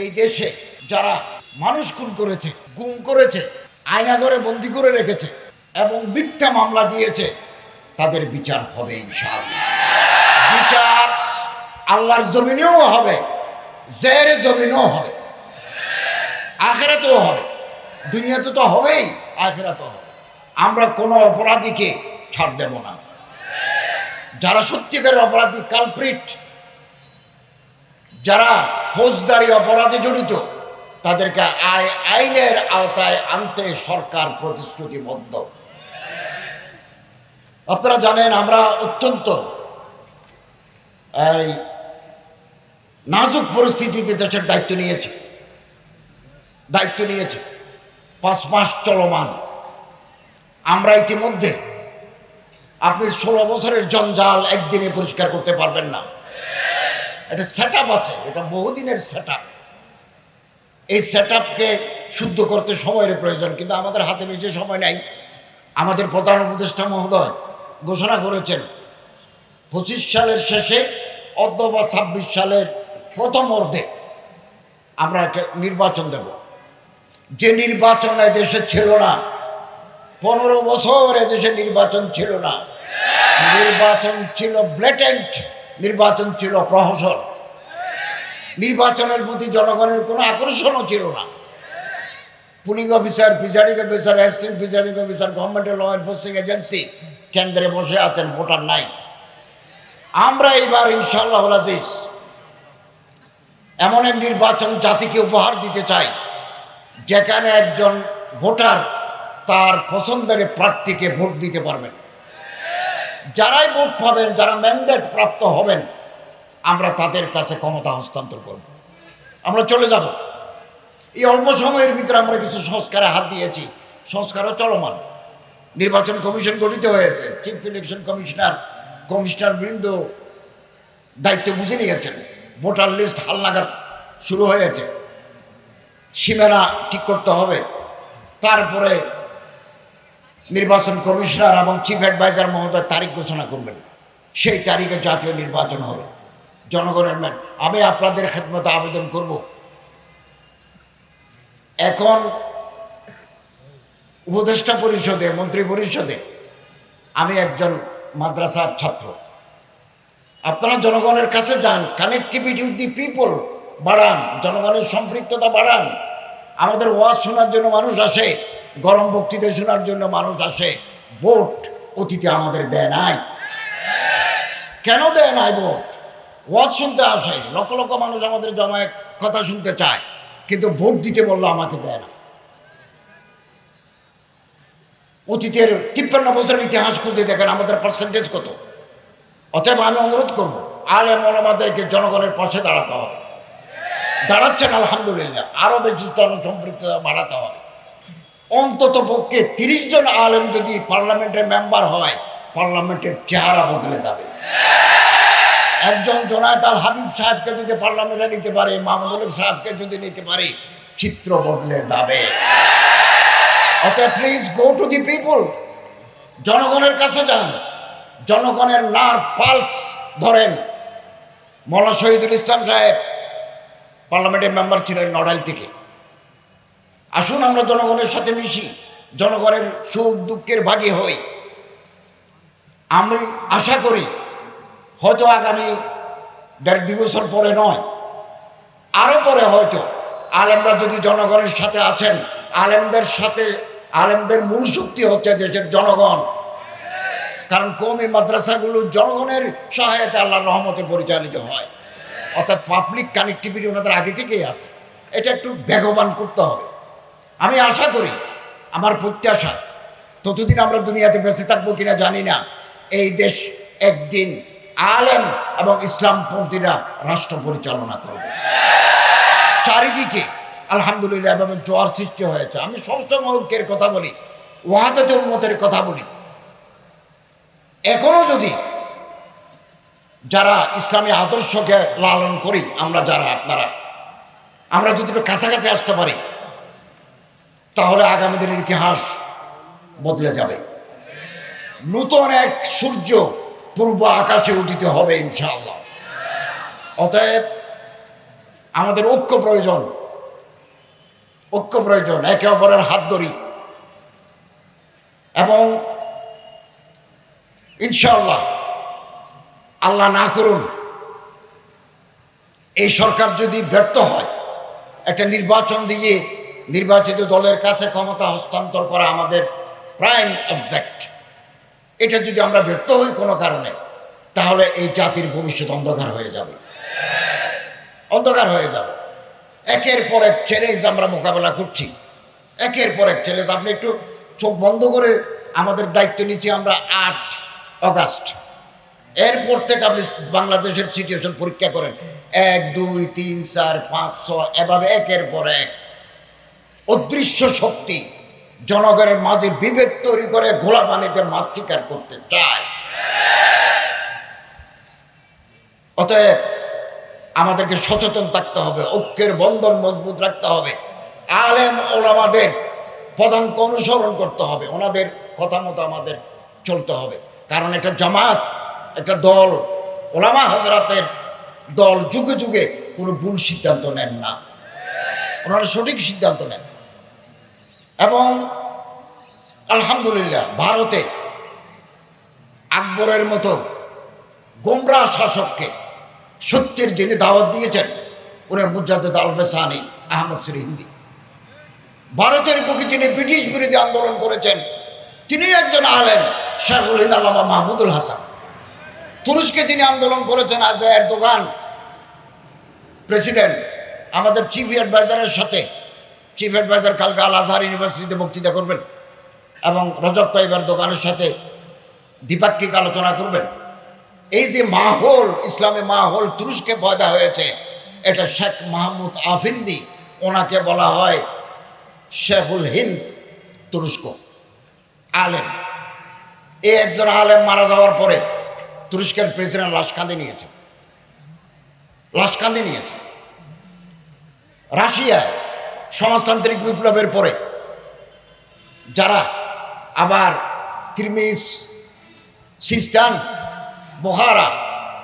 এই দেশে যারা মানুষ খুন করেছে, গুম করেছে আয়নাঘরে বন্দি করে রেখেছে এবং মিথ্যা মামলা দিয়েছে, তাদের বিচার হবে ইনশাআল্লাহ। বিচার আল্লাহর জমিনেও হবে জের জমিনেও হবে, আখেরাতেও হবে, দুনিয়াতে তো হবেই, আখেরাতেও হবে। আমরা কোনো অপরাধীকে ছাড় দেব না। যারা সত্যিকারের অপরাধী কালপ্রিট যারা ফৌজদারি অপরাধে জড়িত, তাদেরকে আয়, আইনের আওতায় আনতে সরকার প্রতিশ্রুতিবদ্ধ। আপনারা জানেন, আমরা অত্যন্ত, এই, নাজুক পরিস্থিতিতে দেশের দায়িত্ব নিয়েছি। দায়িত্ব নিয়েছে। পাঁচ মাস চলমান। আমরা ইতিমধ্যে, আপনি ষোলো বছরের জঞ্জাল একদিনে পরিষ্কার করতে পারবেন না। এটা সেট আছে, এটা বহুদিনের সেট এই সেট শুদ্ধ করতে সময়ের প্রয়োজন, কিন্তু আমাদের হাতে বেশি সময় নাই। আমাদের প্রধান উপদেষ্টা মহোদয় ঘোষণা করেছেন, পঁচিশ সালের শেষে অথবা ছাব্বিশ সালের প্রথম অর্ধে আমরা একটা নির্বাচন দেব। যে নির্বাচন দেশে ছিল না, পনেরো বছর এদেশে নির্বাচন ছিল না। নির্বাচন ছিল ব্লেটেন্ট নির্বাচন ছিল প্রহসন। নির্বাচনের প্রতি জনগণের কোনো আকর্ষণও ছিল না। Polling officer presiding officer, assistant presiding officer গভর্নমেন্টের ল এনফোর্সিং এজেন্সি কেন্দ্রে বসে আছেন, ভোটার নাই। আমরা এইবার ইনশাল্লাহ আজিজ এমন এক নির্বাচন জাতিকে উপহার দিতে চাই, যেখানে একজন ভোটার তার পছন্দের প্রার্থীকে ভোট দিতে পারবেন। যারাই ভোট পাবেন, যারা ম্যান্ডেট প্রাপ্ত হবেন, আমরা তাদের কাছে ক্ষমতা হস্তান্তর করব। আমরা চলে যাব। এই অল্প সময়ের ভিতরে আমরা কিছু সংস্কারে হাত দিয়েছি। সংস্কারও চলমান। নির্বাচন কমিশন গঠিত হয়েছে। চিফ ইলেকশন কমিশনার কমিশনার বৃন্দ দায়িত্ব বুঝে নিয়েছেন। ভোটার লিস্ট হালনাগাদ শুরু হয়েছে। সীমানা ঠিক করতে হবে। তারপরে নির্বাচন কমিশনার এবং চিফ অ্যাডভাইজার মহোদয় তারিখ ঘোষণা করবেন। সেই তারিখে জাতীয় নির্বাচন হবে। জনগণের ম্যান আমি আপনাদের খেদমতে আবেদন করব। এখন উপদেষ্টা পরিষদে, মন্ত্রী পরিষদে আমি একজন মাদ্রাসার ছাত্র। আপনারা জনগণের কাছে যান কানেক্টিভিটি উইথ দি পিপল বাড়ান, জনগণের সম্পৃক্ততা বাড়ান। আমাদের ওয়াজ শোনার জন্য মানুষ আসে। গরম বক্তৃতা শোনার জন্য মানুষ আসে, ভোট অতীতে আমাদের দেয় নাই। কেন দেয় নাই ভোট? ওয়াজ শুনতে আসে, লক্ষ লক্ষ মানুষ আমাদের জমায় কথা শুনতে চায়, কিন্তু ভোট দিতে বলল আমাকে দেয় না। অতীতের তিপ্পান্ন বছরের ইতিহাস খুঁজে দেখেন আমাদের পার্সেন্টেজ কত। অতএব আমি অনুরোধ করব, আলেম ওলামাদেরকে জনগণের পাশে দাঁড়াতে হবে। দাঁড়াচ্ছেন আলহামদুলিল্লাহ, আরও বেশি জনসম্পৃক্ততা বাড়াতে হবে। অন্তত পক্ষে তিরিশ জন আলেম যদি পার্লামেন্টের মেম্বার হয়, পার্লামেন্টের চেহারা বদলে যাবে। একজন জোনায়ত আল হাবিব সাহেবকে যদি পার্লামেন্টে নিতে পারে, মাহমুদুল সাহেবকে যদি নিতে পারে, চিত্র বদলে যাবে। অতএব please go to the people জনগণের কাছে যান। জনগণের নার পালস ধরেন। মৌলা শহীদুল ইসলাম সাহেব পার্লামেন্টের মেম্বার ছিলেন নড়াইল থেকে। আসুন আমরা জনগণের সাথে মিশি, জনগণের সুখ দুঃখের ভাগী হই। আমি আশা করি, হয়তো আগামী দেড় দুই বছর পরে নয়, আরও পরে হয়তো আলেমরা যদি জনগণের সাথে আছেন, আলেমদের সাথে, আলেমদের মূল শক্তি হচ্ছে দেশের জনগণ। কারণ কমি মাদ্রাসাগুলো জনগণের সহায়তা আল্লাহর রহমতে পরিচালিত হয়। অর্থাৎ পাবলিক কানেক্টিভিটি ওনাদের আগে থেকেই আছে। এটা একটু বেগবান করতে হবে। আমি আশা করি, আমার প্রত্যাশা, ততদিন আমরা দুনিয়াতে বেঁচে থাকব কিনা জানি না, এই দেশ একদিন আলেম এবং ইসলামপন্থীরা রাষ্ট্র পরিচালনা করবে। চারিদিকে আলহামদুলিল্লাহ এভাবে জোয়ার সৃষ্টি হয়েছে। আমি সবসময় ঐক্যের কথা বলি, ওয়াহাদাতে উন্মতের কথা বলি। এখনও যদি যারা ইসলামী আদর্শকে লালন করি, আমরা যারা আপনারা, আমরা যদি কাছাকাছি আসতে পারি তাহলে আগামী দিনের ইতিহাস বদলে যাবে। নূতন এক সূর্য পূর্ব আকাশে উদিত হবে ইনশাআল্লাহ। অতএব আমাদের ঐক্য প্রয়োজন। ঐক্য প্রয়োজন, একে অপরের হাত ধরি। এবং ইনশাআল্লাহ আল্লাহ না করুন, এই সরকার যদি ব্যর্থ হয়, একটা নির্বাচন দিয়ে নির্বাচিত দলের কাছে ক্ষমতা হস্তান্তর করা আমাদের প্রাইম অবজেক্ট এটা যদি আমরা ব্যর্থ হই কোনো কারণে, তাহলে এই জাতির ভবিষ্যৎ অন্ধকার হয়ে যাবে। অন্ধকার হয়ে যাবে। একের পর এক চ্যালেঞ্জ আমরা মোকাবেলা করছি। একের পর এক চ্যালেঞ্জ আপনি একটু চোখ বন্ধ করে আমাদের দায়িত্ব নিচ্ছি আমরা আট অগাস্ট। এরপর থেকে আপনি বাংলাদেশের সিচুয়েশন পরীক্ষা করেন। এক, দুই, তিন, চার, পাঁচ, ছয়, এভাবে একের পর এক। অদৃশ্য শক্তি জনগণের মাঝে বিভেদ তৈরি করে ঘোলা পানিতে মাছ শিকার করতে চায়। অতএব আমাদেরকে সচেতন থাকতে হবে, ঐক্যের বন্ধন মজবুত রাখতে হবে। আলেম ওলামাদের পদাঙ্ক অনুসরণ করতে হবে, ওনাদের কথা মতো আমাদের চলতে হবে। কারণ এটা জামাত একটা দল, ওলামা হজরাতের দল যুগে যুগে কোনো ভুল সিদ্ধান্ত নেন না। ওনারা সঠিক সিদ্ধান্ত নেন। এবং আলহামদুলিল্লাহ ভারতে আকবরের মতো গোমরা শাসককে সত্যের যিনি দাওয়াত দিয়েছেন উনি মুজাদ্দেদ আলফেসানি আহমদ শ্রী হিন্দি। ভারতের বুকে যিনি ব্রিটিশ বিরোধী আন্দোলন করেছেন, তিনি একজন আলেম, শেখুল হিন্দ আল্লামা মাহমুদুল হাসান। তুরস্কে যিনি আন্দোলন করেছেন আজয়ের দোকান প্রেসিডেন্ট, আমাদের চিফ অ্যাডভাইজারের সাথে চিফ অ্যাডভাইজার কালকে আল আজহার ইউনিভার্সিটিতে বক্তৃতা করবেন এবং রজব তাইবার দোকানের সাথে দ্বিপাক্ষিক আলোচনা করবেন। এই যে মাহল ইসলামী মাহল তুরস্কে পয়দা হয়েছে, এটা শেখ মাহমুদ আফিন্দি, ওনাকে বলা হয় শেখুল হিন্দ তুরস্ক আলেম। এ একজন আলেম মারা যাওয়ার পরে তুরস্কের প্রেসিডেন্ট লাশ কাঁদে নিয়েছে। লাশ কাঁদে নিয়েছে। রাশিয়ায় সমাজতান্ত্রিক বিপ্লবের পরে যারা আবার তিরমিস সিস্তান বোহারা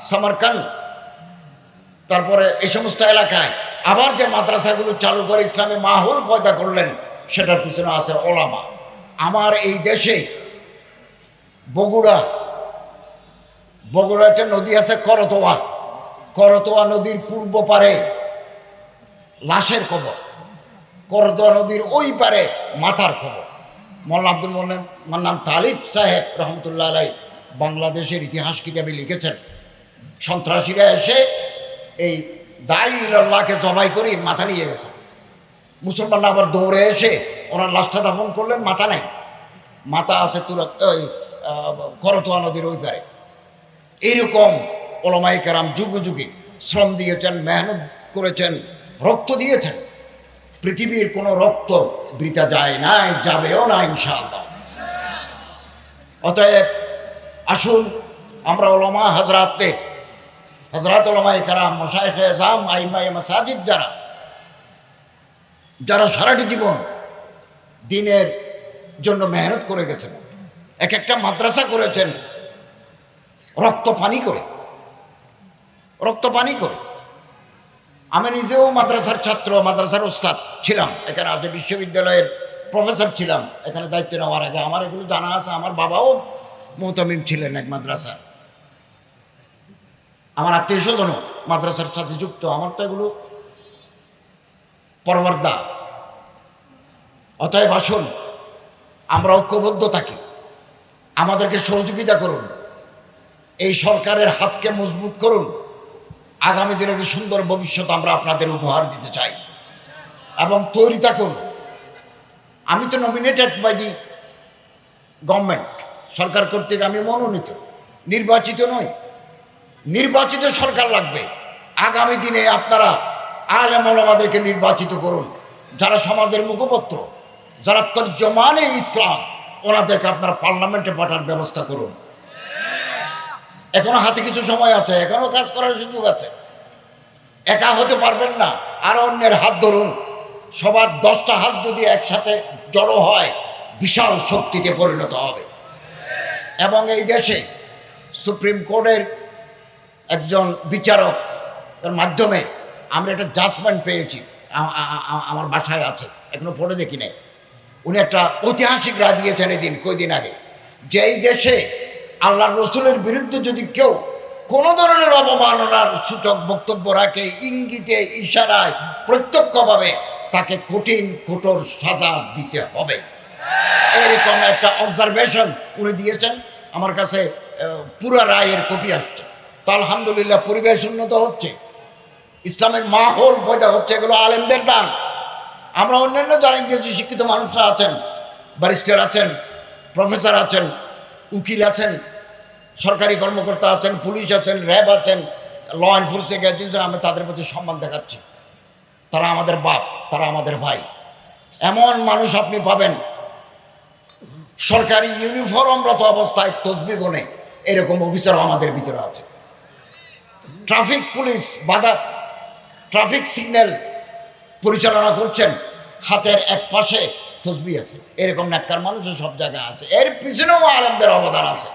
সামারকান তারপরে এই সমস্ত এলাকায় আবার যে মাদ্রাসাগুলো চালু করে ইসলামী মাহুল পয়দা করলেন, সেটার পিছনে আছে ওলামা। আমার এই দেশে বগুড়া বগুড়া একটা নদী আছে করতোয়া। করতোয়া নদীর পূর্ব পারে লাশের খবর করতোয়া নদীর ওই পারে মাথার খবর। মোল্লা আব্দুল মোল্লেন মান্নান তালিব সাহেব রহমতুল্লাহ আলাই বাংলাদেশের ইতিহাস কিতাবে লিখেছেন, সন্ত্রাসীরা এসে এই দায়ী ইল্লাহকে জবাই করে মাথা নিয়ে গেছে। মুসলমান আবার দৌড়ে এসে ওনার লাশটা দাফন করলেন, মাথা নেই। মাথা আছে তুরত ওই করতোয়া নদীর ওই পারে। এইরকম ওলমাই কারাম যুগে যুগে শ্রম দিয়েছেন, মেহনত করেছেন, রক্ত দিয়েছেন। পৃথিবীর কোনো রক্ত বৃথা যায় নাই, যাবেও না, ইনশাআল্লাহ। অতএব আসুন, আমরা ওলমা হজরত কারাম মশাইফে জাম আইমাই মাসাজিদ যারা যারা সারাটি জীবন দিনের জন্য মেহনত করে গেছেন এক একটা মাদ্রাসা করেছেন, রক্ত পানি করে, রক্ত পানি করে। আমি নিজেও মাদ্রাসার ছাত্র, মাদ্রাসার ওস্তাদ ছিলাম। এখানে আজ বিশ্ববিদ্যালয়ের প্রফেসর ছিলাম। এখানে দায়িত্ব নেওয়ার আগে আমার এগুলো জানা আছে, আমার বাবাও মোহতামিম ছিলেন এক মাদ্রাসা আমার আত্মীয় স্বজনও মাদ্রাসার সাথে যুক্ত, আমার তো এগুলো পরবর্দা। অতএব আসুন, আমরা ঐক্যবদ্ধ থাকি। আমাদেরকে সহযোগিতা করুন। এই সরকারের হাতকে মজবুত করুন। আগামী দিনে সুন্দর ভবিষ্যৎ আমরা আপনাদের উপহার দিতে চাই। এবং তৈরি থাকুন। আমি তো নমিনেটেড বাই দি গভর্নমেন্ট সরকার কর্তৃক আমি মনোনীত। নির্বাচিত নই। নির্বাচিত সরকার লাগবে। আগামী দিনে আপনারা আলেম আমাদেরকে নির্বাচিত করুন। যারা সমাজের মুখপত্র, যারা তর্জমানে ইসলাম, ওনাদেরকে আপনারা পার্লামেন্টে পাঠার ব্যবস্থা করুন। এখনও হাতে কিছু সময় আছে, এখনও কাজ করার সুযোগ আছে। একা হতে পারবেন না, আর অন্যের হাত ধরুন। সবার দশটা হাত যদি একসাথে জড়ো হয়, বিশাল শক্তিতে পরিণত হবে। এবং এই দেশে সুপ্রিম কোর্টের একজন বিচারক এর মাধ্যমে আমরা একটা জাজমেন্ট পেয়েছি আমার বাসায় আছে, এখনও পড়ে দেখি নাই। উনি একটা ঐতিহাসিক রায় দিয়েছেন এদিন, কয়দিন আগে। যে এই দেশে আল্লাহ রসুলের বিরুদ্ধে যদি কেউ কোনো ধরনের অবমাননার সূচক বক্তব্য রাখে, ইঙ্গিতে, ইশারায়, প্রত্যক্ষভাবে, তাকে কঠিন, কঠোর সাজা দিতে হবে। এরকম একটা অবজারভেশন উনি দিয়েছেন। আমার কাছে পুরা রায়ের কপি আসছে। তো আলহামদুলিল্লাহ পরিবেশ উন্নত হচ্ছে। ইসলামের মাহল পয়দা হচ্ছে, এগুলো আলেমদের দান। আমরা অন্যান্য যারা ইংরেজি শিক্ষিত মানুষরা আছেন, ব্যারিস্টার আছেন, প্রফেসর আছেন উকিল আছেন, সরকারি কর্মকর্তা আছেন, পুলিশ আছেন, র্যাব আছেন ল এনফোর্সিং এজেন্সি আমি তাদের প্রতি সম্মান দেখাচ্ছি। তারা আমাদের বাপ, তারা আমাদের ভাই। এমন মানুষ আপনি পাবেন, সরকারি ইউনিফর্মরত অবস্থায় তসবি গনে এরকম অফিসারও আমাদের ভিতরে আছে। ট্রাফিক পুলিশ বাধা, ট্রাফিক সিগন্যাল পরিচালনা করছেন, হাতের এক পাশে তসবি আছে। এরকম নাক্কার মানুষও সব জায়গায় আছে। এর পিছনেও আলেমদের অবদান আছে।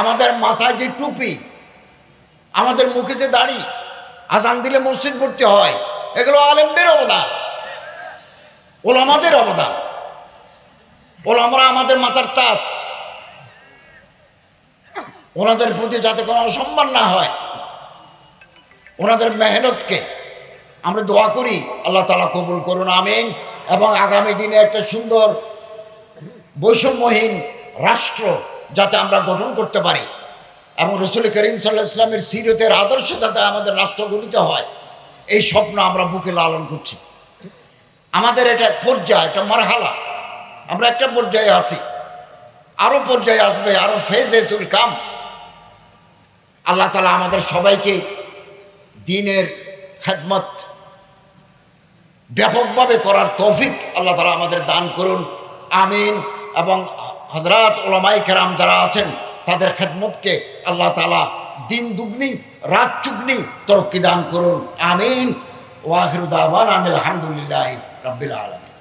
আমাদের মাথায় যে টুপি, আমাদের মুখে যে দাড়ি, আজান দিলে মসজিদ পড়তে হয়, এগুলো আলেমদের অবদান। ওলামাদের অবদান। ওলামরা আমাদের মাথার তাস। ওনাদের প্রতি যাতে কোনো অসম্মান না হয়, ওনাদের মেহনতকে আমরা দোয়া করি। আল্লাহ তালা কবুল করুন, আমিন। এবং আগামী দিনে একটা সুন্দর বৈষম্যহীন রাষ্ট্র যাতে আমরা গঠন করতে পারি। এবং রসুল করিম সাল্লাহ ইসলামের সিরতের আদর্শ যাতে আমাদের রাষ্ট্র গঠিত হয়, এই স্বপ্ন আমরা বুকে লালন করছি। আমাদের এটা পর্যায় একটা মারহালা। আমরা একটা পর্যায়ে আছি। আরও পর্যায়ে আসবে আরও ফেজেস উইল কাম। আল্লাহ তালা আমাদের সবাইকে দিনের খেদমত ব্যাপকভাবে করার তৌফিক আল্লাহ তালা আমাদের দান করুন। আমিন। এবং হজরত ওলামাই কেরাম যারা আছেন, তাদের খেদমতকে আল্লাহ তালা দিন দুগ্নি, রাত চুগ্নি তরক্কি দান করুন। আমিন। ওয়াহিরুদ্দামান আলহামদুলিল্লাহ রব্বিল আলম